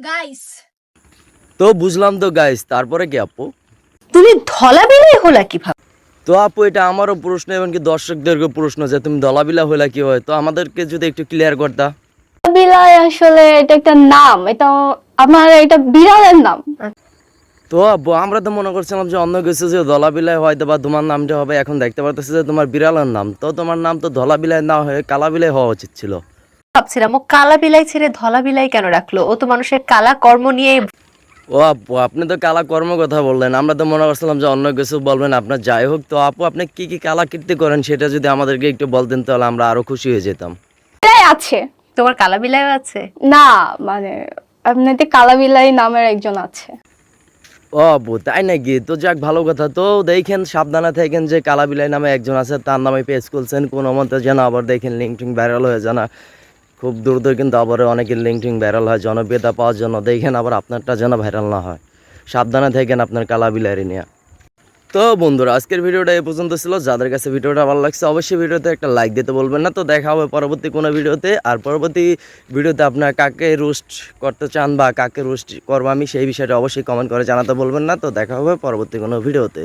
Guys তো বুঝলাম তো গাইস তারপরে কি আপু? তুমি ধলা বিলাই হলা কীভাবে? তো আপু এটা আমারও প্রশ্ন এমনকি দর্শকদেরকে প্রশ্ন যে তুমি দলাবিলা হইলা কি হয় তো আমাদেরকে যদি একটু ক্লিয়ার করতা। বিলাই আসলে এটা একটা নাম এটা আমার এটা বিড়ালের নাম। তো আব্বু আমরা তো মনে করছিলাম যে অন্য কিছু যে দলাবিলাই হয়তো বা তোমার নামটা হবে এখন দেখতে পারতেছি যে তোমার বিড়ালের নাম। তো তোমার নাম তো ধলাবিলাই না হয়ে কালাবিলাই হওয়া উচিত ছিল। ভাবছিলাম ও কালা বিলাই ছেড়ে ধলা বিলাই কেন রাখল? ও তো মানুষের কালা কর্ম নিয়ে ও আপু আপনি তো কালা কর্ম কথা বললেন। আমরা তো মনে করছিলাম যে অন্য কিছু বলবেন আপনার। যাই হোক তো আপু আপনি কি কি কালাকৃতি করেন সেটা যদি আমাদেরকে একটু বলতেন তাহলে আমরা আরও খুশি হয়ে যেতাম। আছে। তোমার কালা বিলাই আছে? না মানে এমনিতে কালা বিলাই নামের একজন আছে। ও আপু তাই নাকি? তো যাক ভালো কথা। তো দেখেন সাবধানে থাকেন যে কালা বিলাই নামে একজন আছে তার নামে পেজ খুলছেন কোনো মতে যেন আবার দেখেন লিঙ্কটিং ভাইরাল হয়ে জানা খুব দূর দূর কিন্তু আবার অনেকের লিঙ্কটিং ভাইরাল হয়, জনপ্রিয়তা পাওয়ার জন্য। দেখেন আবার আপনারটা যেন ভাইরাল না হয়। সাবধানে থাকেন আপনার কালা কালাবিলারি নিয়ে। তো বন্ধুরা, আজকের ভিডিওটা এই পর্যন্ত ছিল। যাদের কাছে ভিডিওটা ভালো লাগছে, অবশ্যই ভিডিওতে একটা লাইক দিতে বলবেন না। তো দেখা হবে পরবর্তী কোনো ভিডিওতে। আর পরবর্তী ভিডিওতে আপনার কাকে রোস্ট করতে চান বা কাকে রোস্ট করব আমি সেই বিষয়টা অবশ্যই কমেন্ট করে জানাতে বলবেন না। তো দেখা হবে পরবর্তী কোনো ভিডিওতে।